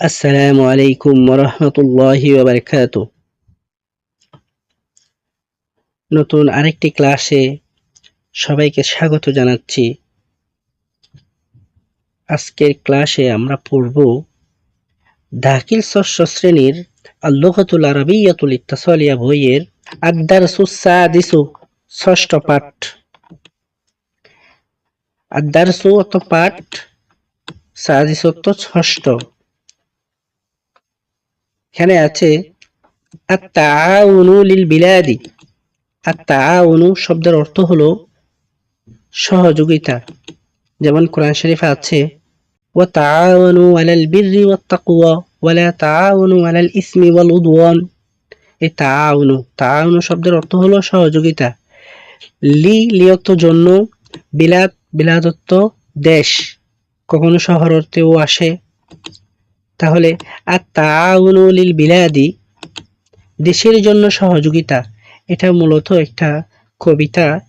আসসালামু আলাইকুম ওরহমতুল্লাহি ওবরকাত। নতুন আরেকটি ক্লাসে সবাইকে স্বাগত জানাচ্ছি। আজকের ক্লাসে আমরা পড়ব দাখিল ষষ্ঠ শ্রেণির আল্লুহাতুল আরবিয়াতুল ইত্তাসালিয়া বইয়ের আদারসুস সাদিসু ষষ্ঠ পাঠ। আদারসু অত পাঠ, সাদিসত্ব ষষ্ঠ। এখানে আছে লিল বিলাদি। শব্দের অর্থ হলো সহযোগিতা। যেমন কোরআন শরীফে আছে শব্দের অর্থ হলো সহযোগিতা। লি, লিয়ত জন্য বিলাত, বিলাদত্ব দেশ। কখনো শহর অর্থেও আসে। তাহলে আর তাউনুলিল বিলাদি, দেশের জন্য সহযোগিতা। এটা মূলত একটা কবিতা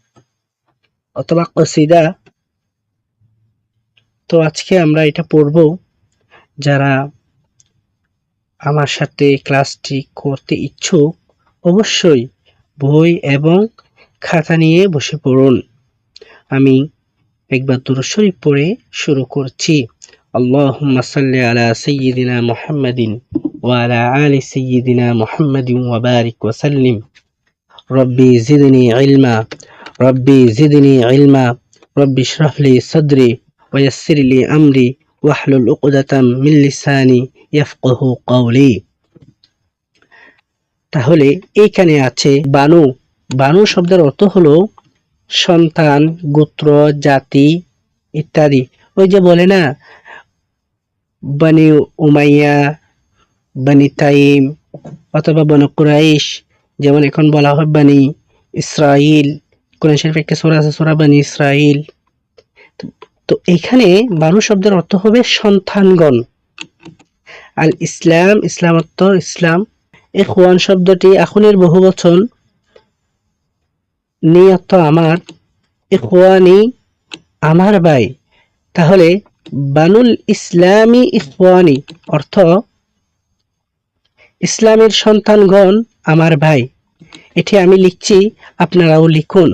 অথবা কসিদা। তো আজকে আমরা এটা পড়ব যারা আমার সাথে ক্লাসটি করতে ইচ্ছুক, অবশ্যই বই এবং খাতা নিয়ে বসে পড়ুন। আমি একবার দুরশরীফ পড়ে শুরু করছি। اللهم صل على سيدنا محمد وعلى آل سيدنا محمد وبارك وسلم ربي زدني علما ربي زدني علما ربي اشرح لي صدري ويسر لي أمري واحلل عقدة من لساني يفقه قولي তাহলে এইখানে আছে বানু বানু শব্দের অর্থ হলো সন্তান গোত্র জাতি ইত্যাদি ওই যে বলে না বানি উমাইয়া বানি তাইম অথবা বনু কুরাইশ যেমন এখন বলা হয় বানি ইসরাইল কোরআন শরীফ একটা সোরা আছে, সোরা বানি ইসরাইল তো এখানে বানু শব্দের অর্থ হবে সন্তানগণ। আল ইসলাম ইসলাম অর্থ ইসলাম। এই খোয়ান শব্দটি এখনের বহু বচন। নিয়ত আমার এ খোয়ানি আমার ভাই। তাহলে বানুল ইসলামী ইফওয়ানি অর্থ ইসলামের সন্তানগণ আমার ভাই। এটি আমি লিখছি আপনারাও লিখুন।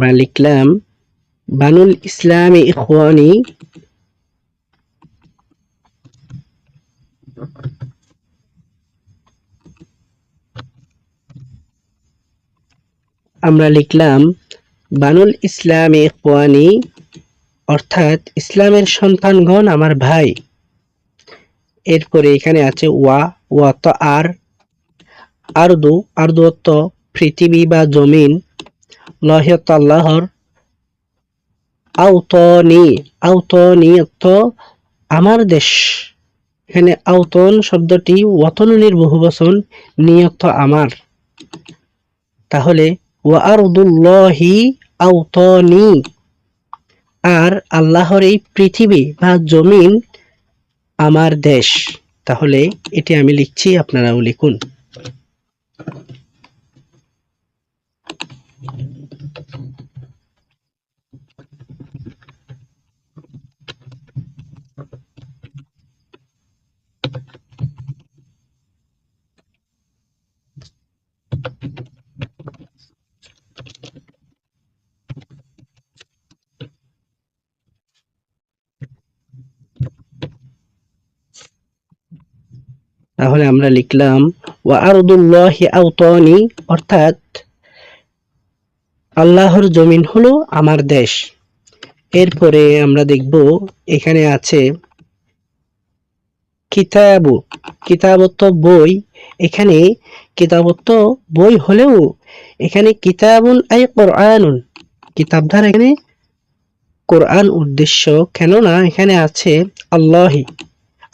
আমরা লিখলাম বানুল ইসলামী ইখওয়ানি। আমরা লিখলাম, বানুল ইসলাম ইখওয়ানি, অর্থাৎ ইসলামের সন্তানগণ আমার ভাই। এরপরে এখানে আছে ওয়া ওয়া তো আর, আরদু আরদু পৃথিবী বা জমিন লহিয়ত আল্লাহর আউতনি আউতনি আমার দেশ। এখানে আউতন শব্দটি ওয়াতনের বহু বচন নিয়ত আমার। তাহলে ওয়া আউতনি আর আল্লাহর এই পৃথিবী বা জমিন আমার দেশ। তাহলে এটি আমি লিখছি, আপনারাও লিখুন। তাহলে আমরা লিখলাম, ওয়া আরদুল্লাহি আউতানি অর্থাৎ আল্লাহর জমিন হলো আমার দেশ। এরপরে আমরা দেখব এখানে আছে, কিতাবু কিতাবত্ব বই। এখানে কিতাবত্ব বই হলেও এখানে কিতাবুন আই কোরআনুন। কিতাব দ্বারা এখানে কোরআন উদ্দেশ্য কেননা এখানে আছে আল্লাহি,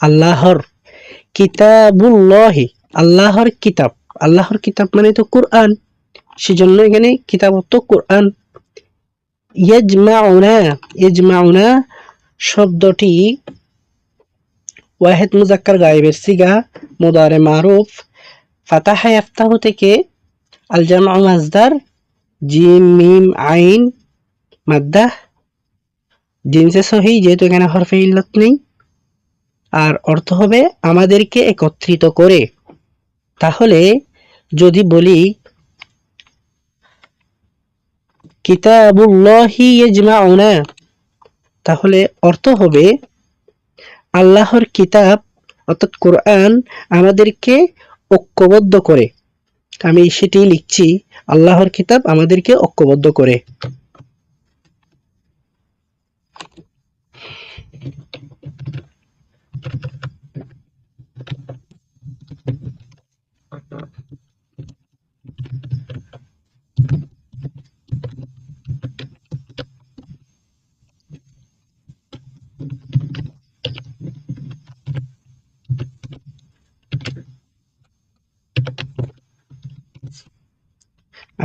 আল্লাহর। কিতাবুল্লাহি, আল্লাহর কিতাব। আল্লাহর কিতাব মানে তো কোরআন। সেজন্য এখানে কিতাব অর্থ কোরআন। ইয়াজমাউনা ইয়াজমাউনা শব্দটি ওয়াহেদ মুজাক্কার গায়েবের সিগা, মুদারে মারুফ, ফাতাহা ইয়াফতাহু থেকে আল জামউ মাজদার জিম, মিম, আইন, মাদ্দাহ। জিনসে সহি যেহেতু এখানে হরফে ইল্লত নেই। আর অর্থ হবে আমাদেরকে একত্রিত করে। তাহলে যদি বলি, কিতাবুল্লাহি ইয়াজমাউনা তাহলে অর্থ হবে আল্লাহর কিতাব, অর্থাৎ কোরআন, আমাদেরকে ঐক্যবদ্ধ করে। আমি সেটি লিখছি, আল্লাহর কিতাব আমাদেরকে ঐক্যবদ্ধ করে।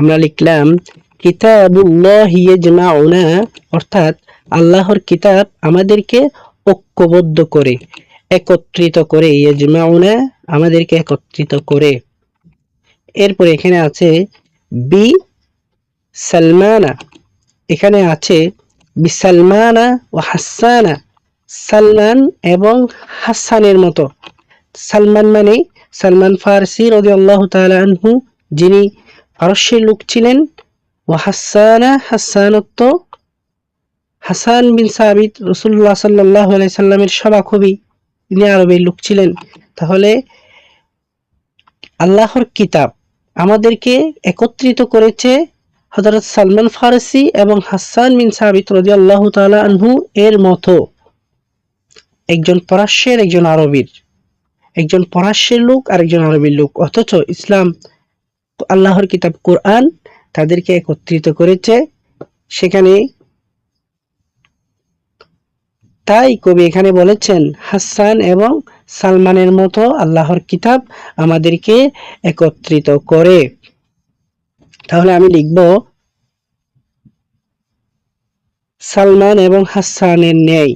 আমরা লিখলাম, কিতাবুল্লাহি অর্থাৎ আল্লাহর কিতাব আমাদেরকে ঐক্যবদ্ধ করে, একত্রিত করে, ইয়াজমাউনা আমাদেরকে একত্রিত করে। এরপরে এখানে আছে, বি সালমানা এখানে আছে বিসালমানা ও হাসানা সালমান এবং হাসানের মতো। সালমান মানে সালমান ফারসি রাদিয়াল্লাহু তাআলা আনহু, যিনি পারস্যের লোক ছিলেন ও হাসানা হাসানত্ব। হাসান বিন সাবিত রসুল্লাহ সাল্লাহ সাল্লামের সভাকবি, তিনি আরবের লোক ছিলেন। তাহলে আল্লাহর কিতাব আমাদেরকে একত্রিত করেছে হজরত সালমান ফারসি এবং হাসান বিন সাবিত রদি আল্লাহ তালা আনহু এর মতো। একজন পরাশ্বের একজন আরবির। একজন পরাশ্বের লোক আর একজন আরবির লোক। অথচ ইসলাম আল্লাহর কিতাব কোরআন তাদেরকে একত্রিত করেছে। সেখানে তাই কবি এখানে বলেছেন, হাসান এবং সালমানের মতো আল্লাহর কিতাব আমাদেরকে একত্রিত করে। তাহলে আমি লিখব, সালমান এবং হাসানের ন্যায়।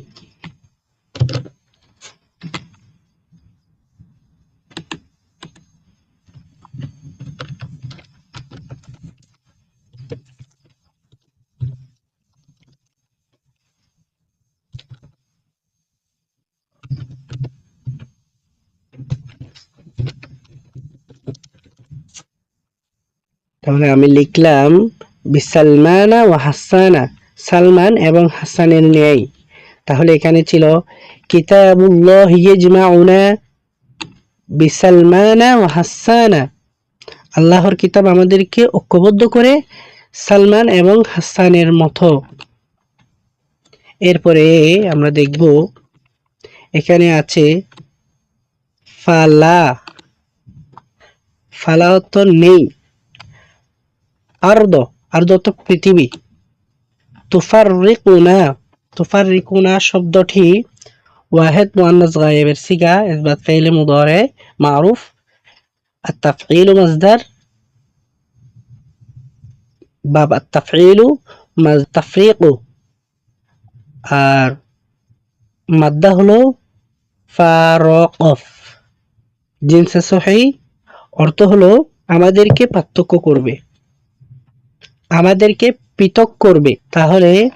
তাহলে আমি লিখলাম, বিসালমানা ও হাসানা। সালমান এবং হাসানের ন্যায়। তাহলে এখানে ছিল, কিতাবুল্লাহ ইয়াজমাউনা বিসালমানা ও হাসানা। আল্লাহর কিতাব আমাদেরকে ঐক্যবদ্ধ করে সালমান এবং হাসানের মতো। এরপরে আমরা দেখব, এখানে আছে, ফালা। ফালা তো নেই। আর্দ আর্দ তো পৃথিবী তুফাররিকুনা তুফাররিকুনা শব্দটি ওয়াহেদ মুআন্নাস গায়েবের সিগা ইসবাত ফাইল মুদারে মারুফ التفعيل مصدر باب التفعيل تفريق আর মাদ্দা হলো ফারকফ জিনসে সহি অর্থ হলো আমাদেরকে পার্থক্য করবে আমাদেরকে পৃথক করবে। তাহলে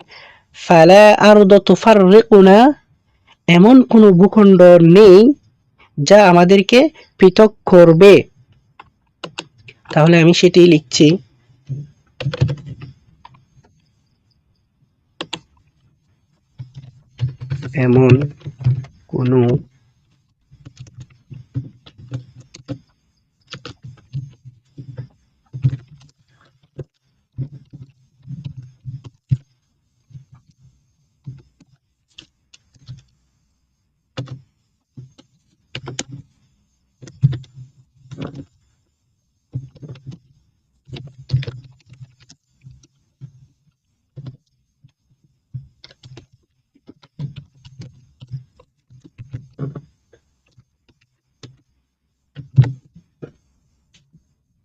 ফালা আরদ তুফাররিকুনা, এমন কোনো ভূখণ্ড নেই যা আমাদেরকে পৃথক করবে। তাহলে আমি সেটি লিখছি। এমন কোনো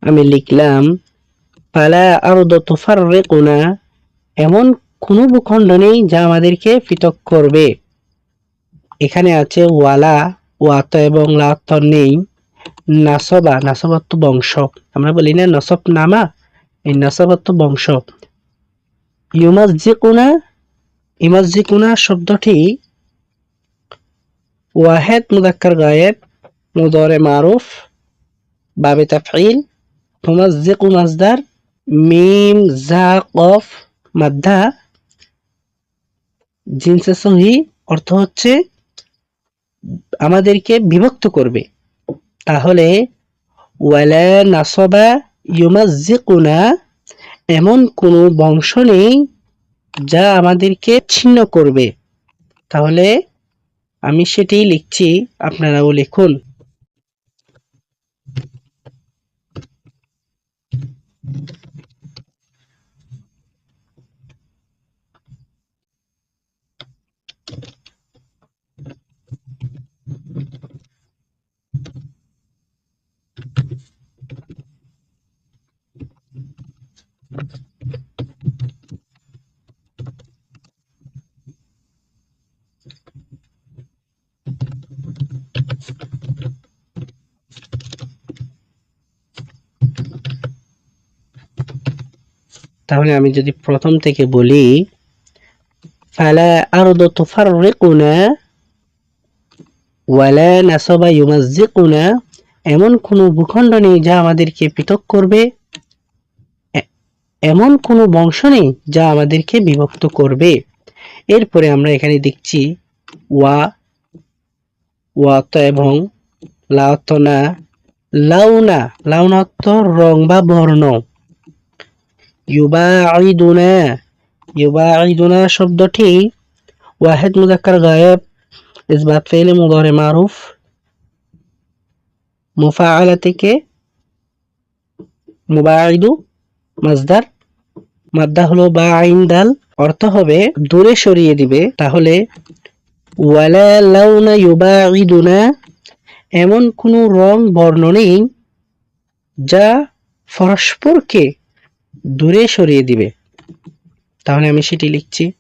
আমি লিখলাম পালা আর তুফাররিকুনা এমন কোনো ভূখণ্ড নেই যা আমাদেরকে পৃথক করবে। এখানে আছে ওয়ালা, ওয়াত এবং লাত নেই। নাসবা নাসবাত্ম বংশ। আমরা বলি না নসব নামা এই নাসবাত্ম বংশ। ইউমাজিকুনা ইমাজিকুনা শব্দটি ওয়াহেদ মুদাক্কার গায়েব, মুদরে মারুফ, বাবে তাফঈল মুমাজ্জিকু মাজদার মিম জা কফ, মাদ্দা জিনসে সহি অর্থ হচ্ছে আমাদেরকে বিভক্ত করবে। তাহলে, ওয়ালা নাসবা ইউমাজ্জিকুনা, এমন কোনো বংশ নেই যা আমাদেরকে ছিন্ন করবে। তাহলে আমি সেটাই লিখছি, আপনারাও লিখুন। তাহলে আমি যদি প্রথম থেকে বলি এমন কোনো ভূখণ্ড নেই যা আমাদেরকে পৃথক করবে এমন কোনো বংশ নেই যা আমাদেরকে বিভক্ত করবে। এরপরে আমরা এখানে দেখছি, ওয়া, ওয়াত এবং লাউনা লাউনা অর্থ রং বা বর্ণ। ইউবাঈদুনা ইউবাঈদুনা শব্দটি ওয়াহেদ মুজাক্কার গায়েব ইসবাত ফেলে মুদরে মারুফ মুফাআলা থেকে মুবাঈদু মাদ্দা হলো বা দাল অর্থ হবে দূরে সরিয়ে দিবে। তাহলে ওয়ালা লাউনা ইউবাঈদুনা এমন কোনো রং, বর্ণ নেই যা পরস্পরকে দূরে সরিয়ে দিবে। তাহলে আমি সেটি লিখছি।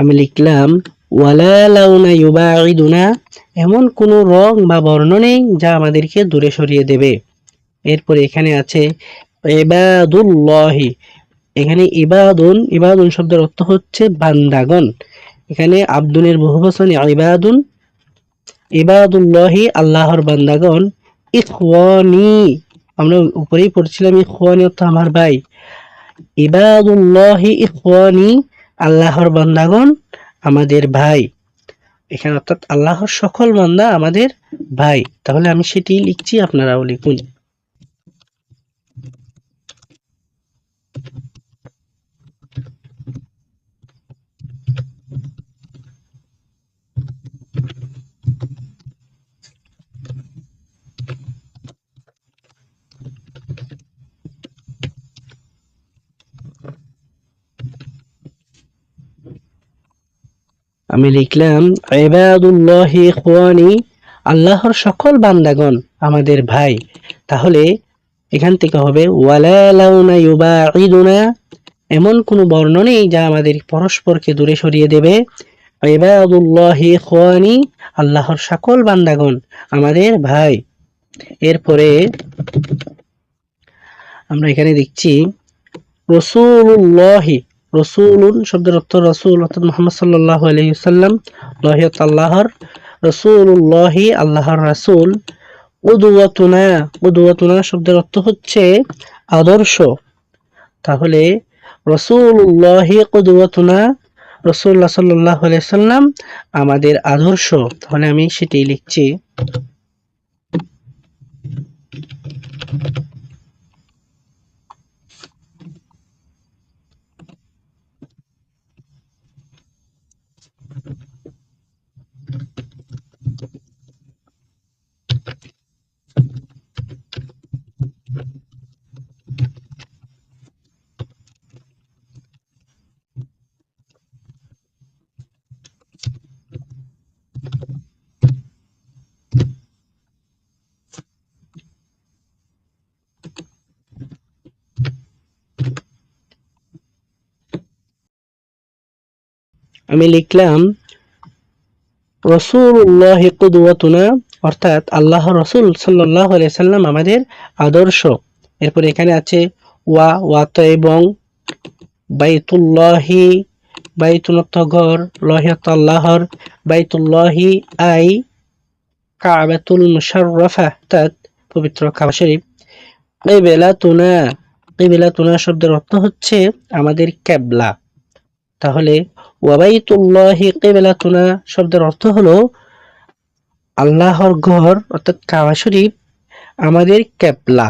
আমি লিখলাম, ওয়ালা লাউনা ইউবাঈদুনা এমন কোনো রং বা বর্ণ নেই যা আমাদেরকে দূরে সরিয়ে দেবে। এরপরে এখানে আছে, ইবাদুল্লাহি এখানে ইবাদুন ইবাদুন শব্দের অর্থ হচ্ছে বান্দাগণ। এখানে আব্দুনের বহুবচন ইবাদুন, ইবাদুল্লাহি আল্লাহর বান্দাগণ। ইখওয়ানি আমরা উপরেই পড়ছিলাম, ইখওয়ানি অর্থ আমার ভাই। ইবাদুল্লাহি, ইখওয়ানি আল্লাহর বান্দাগণ আমাদের ভাই। এখানে অর্থাৎ আল্লাহর সকল বন্দা আমাদের ভাই। তাহলে আমি সেটি লিখছি, আপনারাও লিখুন। আমি লিখলাম ইখওয়ানি, আল্লাহর সকল বান্দাগণ আমাদের ভাই। তাহলে এখান থেকে হবে, ওয়ালা লাউনা ইউবাঈদুনা এমন কোনো বর্ণ নেই যা আমাদের পরস্পরকে দূরে সরিয়ে দেবে। ইবাদুল্লাহি ইখওয়ানি, আল্লাহর সকল বান্দাগণ আমাদের ভাই। এরপরে আমরা এখানে দেখছি রসুল্লাহি রসুলুন শব্দের অর্থ রসুল অর্থাৎ মোহাম্মদ সাল্লাহ আলহিসাল্লাম লহিয়ত আল্লাহর রসুল্লাহি আল্লাহর রাসুল। উদুয়াতুনা উদুয়াতুনা শব্দের অর্থ হচ্ছে আদর্শ। তাহলে রসুল্লাহি কুদুয়াতুনা রসুল্লাহ সাল্লাহ সাল্লাম আমাদের আদর্শ। তাহলে আমি সেটি লিখছি। আমি লিখলাম রসুল্লাহ কুদুয়াতুনা অর্থাৎ আল্লাহ রসুল সাল্লাহ সাল্লাম আমাদের আদর্শ। এরপর এখানে আছে, ওয়া, ওয়াত এবং বাইতুল্লাহি বাইতুনত ঘর লহিয়াত আল্লাহর বাইতুল্লাহি আই কাবাতুল মুশাররফা অর্থাৎ পবিত্র কাবা শরীফ। কিবলাতুনা কিবলাতুনা শব্দের অর্থ হচ্ছে আমাদের কেবলা। তাহলে ওয়াবাইতুল্লাহি কেবেলাতুনা শব্দের অর্থ হলো আল্লাহর ঘর, অর্থাৎ কাবা শরীফ, আমাদের ক্যাপলা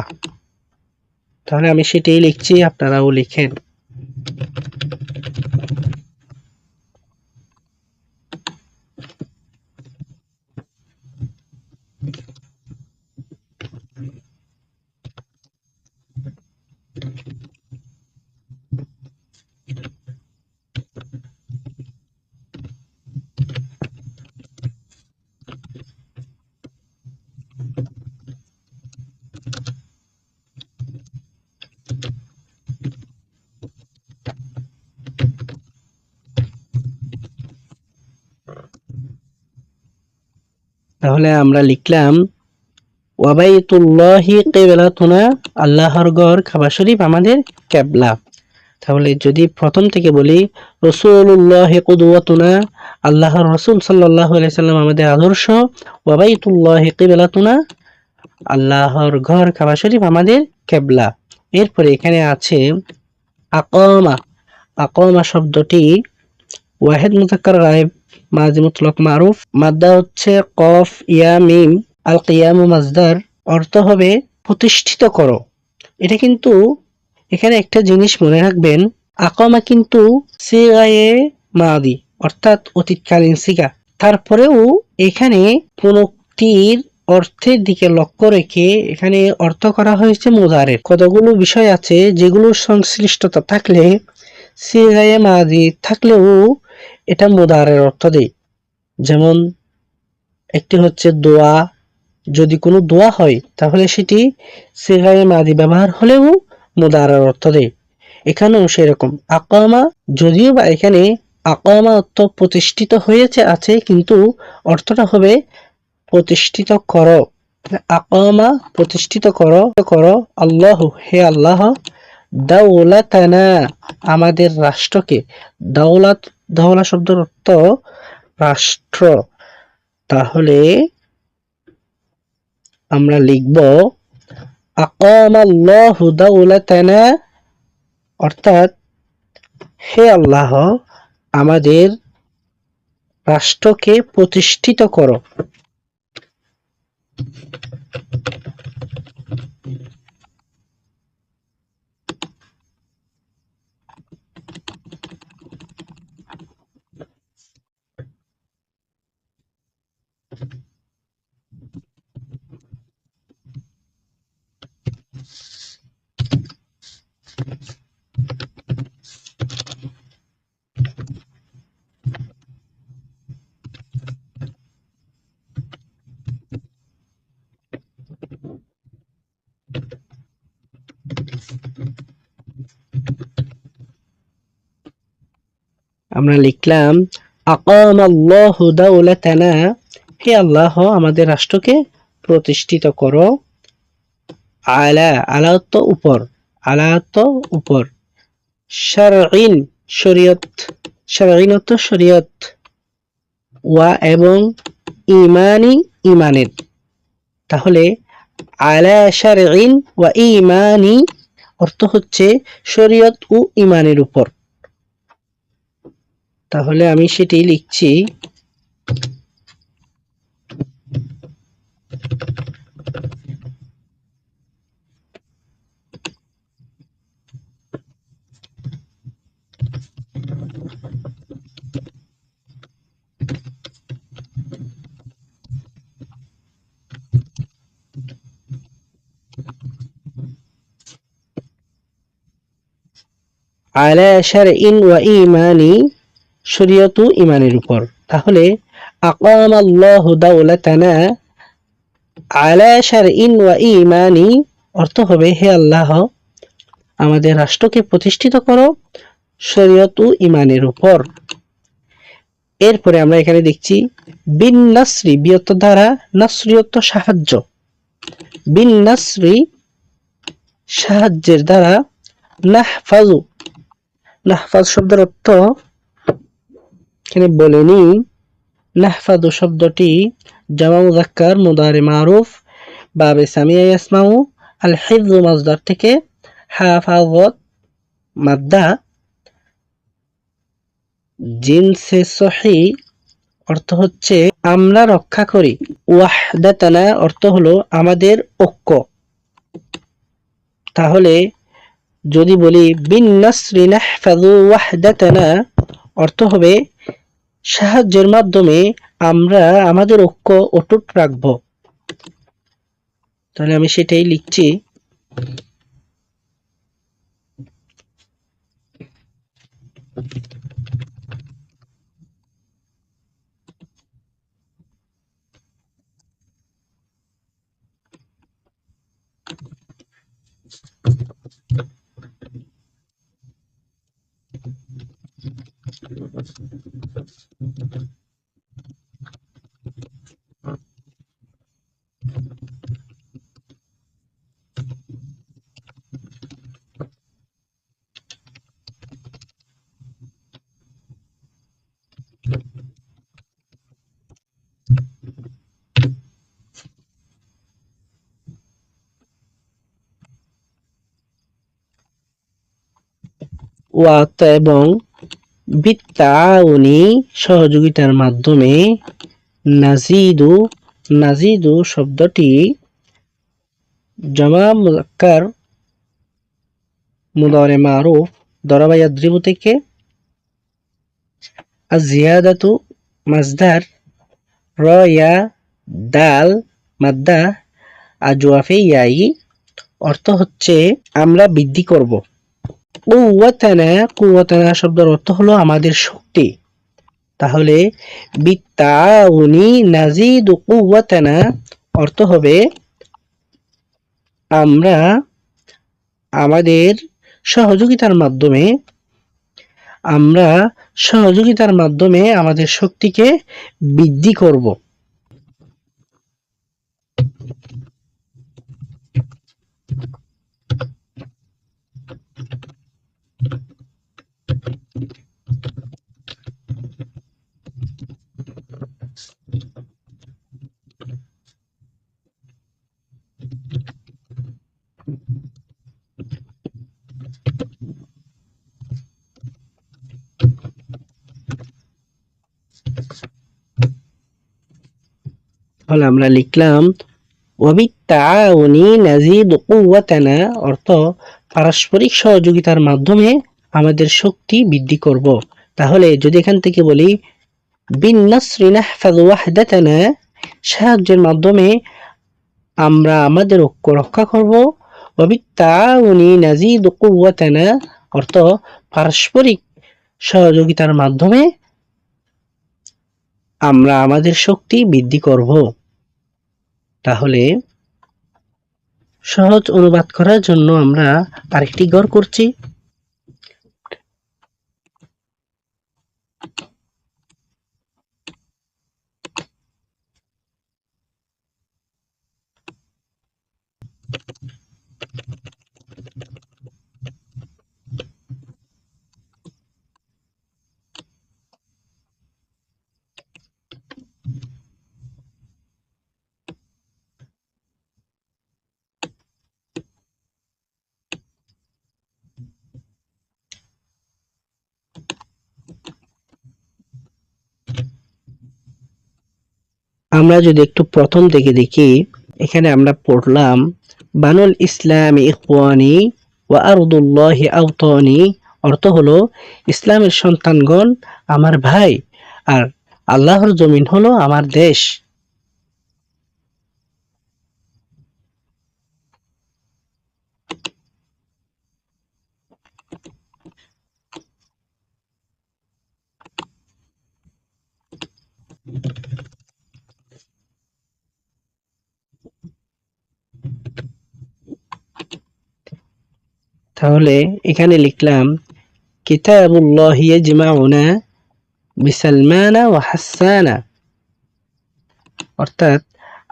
তাহলে আমি সেটাই লিখছি, আপনারাও লিখেন। তাহলে আমরা লিখলাম, ওয়াবাইতুল্লাহি কেবলাতুনা, আল্লাহর ঘর খাবা শরীফ আমাদের কেবলা। তাহলে যদি প্রথম থেকে বলি রসুল্লাহ কুদুয়াতুনা আল্লাহর রসুল সাল্লাহ সাল্লাম আমাদের আদর্শ। ওয়াবাইতুল্লাহ কেবলাতুনা, আল্লাহর ঘর খাবা শরীফ আমাদের কেবলা। এরপরে এখানে আছে আকমা আকমা শব্দটি ওয়াহেদ মুতাক্কার গায়েব মাজি মুতলক মারুফ। মাদ্দা হচ্ছে কফ, ইয়া, মিম আল কিয়ামু মাজদার। অর্থ হবে প্রতিষ্ঠিত করো। এটা কিন্তু এখানে একটা জিনিস মনে রাখবেন, আকমা কিন্তু সিগায়ে মাদি, অর্থাৎ অতীতকালীন সিগা। তারপরেও এখানে পুনক্তির অর্থের দিকে লক্ষ্য রেখে এখানে অর্থ করা হয়েছে মুদারের। কতগুলো বিষয় আছে যেগুলোর সংশ্লিষ্টতা থাকলে সিগায়ে মাদি থাকলেও এটা মুদারের অর্থ দেয় যেমন, একটি হচ্ছে দোয়া। যদি কোনো দোয়া হয়, তাহলে সেটি সিগায়ে মাদি ব্যবহার হলেও মুদারের অর্থ দেয় এখানেও সেরকম। আকামা, যদিও বা এখানে আকামা অর্থ প্রতিষ্ঠিত হয়েছে, আছে, কিন্তু অর্থটা হবে প্রতিষ্ঠিত করো। আকামা প্রতিষ্ঠিত করো করো, আল্লাহ, হে আল্লাহ দাউলাতানা আমাদের রাষ্ট্রকে। দাওলাত দাওলা শব্দের অর্থ রাষ্ট্র। তাহলে আমরা লিখব অর্থাৎ হে আল্লাহ আমাদের রাষ্ট্রকে প্রতিষ্ঠিত করো। আমরা লিখলাম আকাম আল্লাহ দাউলাতানা হে আল্লাহ আমাদের রাষ্ট্রকে প্রতিষ্ঠিত করো আলা আলা উপর। আলা তো উপর। শারঈন শরীয়ত, শারঈন তো শরীয়ত। ওয়া এবং ইমানি ইমানের তাহলে আলা শারঈন ওয়া ইমানি অর্থ হচ্ছে শরীয়ত ও ইমানের উপর। তাহলে আমি সেটি লিখছি। আলা শারঈন ওয়া ইমানি শরীয়ত ইমানের উপর। তাহলে আকাম আল্লাহ দাওলাতানা আলা শারঈন ওয়া ইমানি অর্থ হবে, হে আল্লাহ, আমাদের রাষ্ট্রকে প্রতিষ্ঠিত করো শরীয়ত ইমানের উপর। এরপরে আমরা এখানে দেখছি, বিন নাসরি বিয়ত দ্বারা নাসরিয়ত সাহায্য। বিন নাসরি সাহায্যের দ্বারা নাহফাজু নাহফাজ শব্দের অর্থ এখানে বলেনি। নাহফাজু শব্দটি জামা মুজাক্কার মুদারে মারুফ, বাবে সামিয়া ইয়াসমাউ আল হিফজু মাজদার থেকে হাফাজত মাদ্দা। জিনসে সহি অর্থ হচ্ছে আমরা রক্ষা করি। ওয়াহদাতানা অর্থ হলো আমাদের ঐক্য। তাহলে যদি বলি, বিন ওয়াহদাতানা অর্থ হবে, সাহায্যের মাধ্যমে আমরা আমাদের ঐক্য অটুট রাখব। তাহলে আমি সেটাই লিখছি। ওয়াত এবং বিত্তাউনি সহযোগিতার মাধ্যমে নাজিদু নাজিদু শব্দটি জমা মুজাক্কার মুদারে মারুফ দরাবা ইয়াদ্রিবু থেকে আজিয়াদাতু মাজদার রয়া দাল মাদ্দা আজওয়াফে ইয়াই অর্থ হচ্ছে আমরা বৃদ্ধি করব। কুওয়াতানা কুওয়াতানা শব্দের অর্থ হলো আমাদের শক্তি। তাহলে, বিত্তাউনি নাজিদু কুওয়াতানা অর্থ হবে, আমরা আমাদের সহযোগিতার মাধ্যমে, আমরা সহযোগিতার মাধ্যমে আমাদের শক্তিকে বৃদ্ধি করব। তাহলে আমরা লিখলাম অর্থ পারস্পরিক সহযোগিতার মাধ্যমে আমাদের শক্তি বৃদ্ধি করব। তাহলে যদি এখান থেকে বলি সাহায্যের মাধ্যমে আমরা আমাদের ঐক্য রক্ষা করব। অর্থ পারস্পরিক সহযোগিতার মাধ্যমে আমরা আমাদের শক্তি বৃদ্ধি করব। তাহলে সহজ অনুবাদ করার জন্য আমরা আরেকটি গড় করছি। আমরা যদি একটু প্রথম থেকে দেখি, এখানে আমরা পড়লাম, বানুল ইসলাম ইখওয়ানি ওয়া আরদুল্লাহি আওতানি অর্থ হলো, ইসলামের সন্তানগণ আমার ভাই আর আল্লাহর জমিন হলো আমার দেশ। তাহলে এখানে লিখলাম, কিতাবুল্লাহি ইয়াজমাউনা বিসালমানা ও হাসানা। অর্থাৎ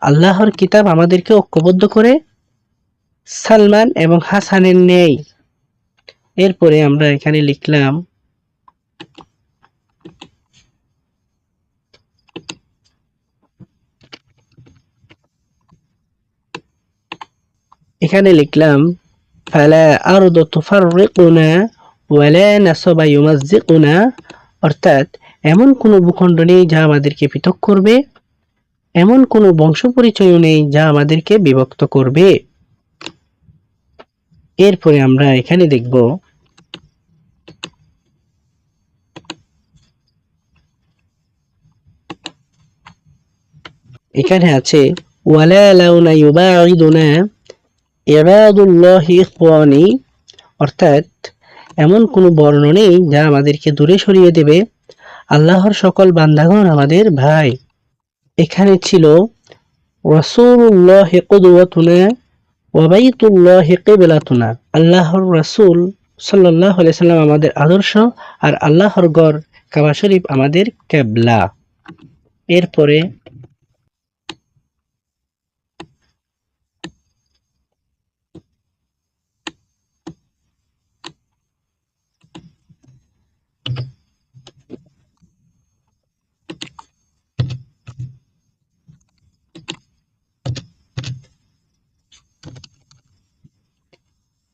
আল্লাহর কিতাব আমাদেরকে ঐক্যবদ্ধ করে সালমান এবং হাসানের নেই। এরপরে আমরা এখানে লিখলাম এখানে লিখলাম ফালা আরদু তুফাররিকুনা ওয়ালা নাসাবা ইউমাজ্জিকুনা অর্থাৎ এমন কোনো ভূখণ্ড নেই যা আমাদেরকে পৃথক করবে। এমন কোনো বংশ পরিচয়ও নেই যা আমাদেরকে বিভক্ত করবে। এরপরে আমরা এখানে দেখব। এখানে আছে, ওয়ালা লাউনা ইউবাঈদুনা ইবাদুল্লাহি ইখওয়ানি, অর্থাৎ এমন কোনো বর্ণ নেই যা আমাদেরকে দূরে সরিয়ে দেবে। আল্লাহর সকল বান্দাগণ আমাদের ভাই। এখানে ছিল রসুল্লাহ কুদওয়াতুনা ওয়াবাইতুল্লাহ কিবলাতুনা। আল্লাহর রসুল আলাইহি সাল্লাম আমাদের আদর্শ আর আল্লাহর গড় কাবা শরীফ আমাদের কেবলা। এরপরে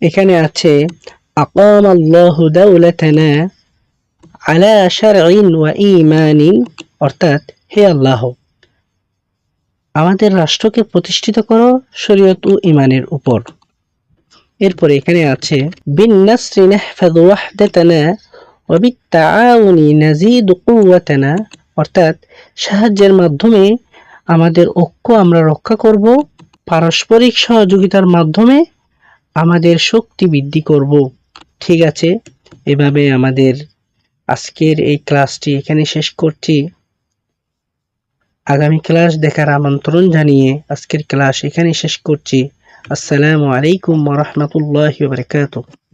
এখানে আছে আকাম আল্লাহু দাউলাতানা আলা শারঈন ওয়া ঈমানিন অর্থাৎ, হে আল্লাহ, আমাদের রাষ্ট্রকে প্রতিষ্ঠিত করো শরীয়ত ও ঈমানের উপর। এরপরে এখানে আছে, বিন নাসরি নাহফাযু ওয়াহদাতানা ওয়া বিত তাআউনি নাজিদু কুওয়াতানা অর্থাৎ, সাহায্যের মাধ্যমে আমাদের ঐক্য আমরা রক্ষা করব, পারস্পরিক সহযোগিতার মাধ্যমে আমাদের শক্তি বৃদ্ধি করব। ঠিক আছে? এভাবে আমাদের আজকের এই ক্লাসটি এখানে শেষ করছি। আগামী ক্লাস দেখার আমন্ত্রণ জানিয়ে আজকের ক্লাস এখানে শেষ করছি। আসসালামু আলাইকুম রহমতুল্লাহ বারাকাতুহু।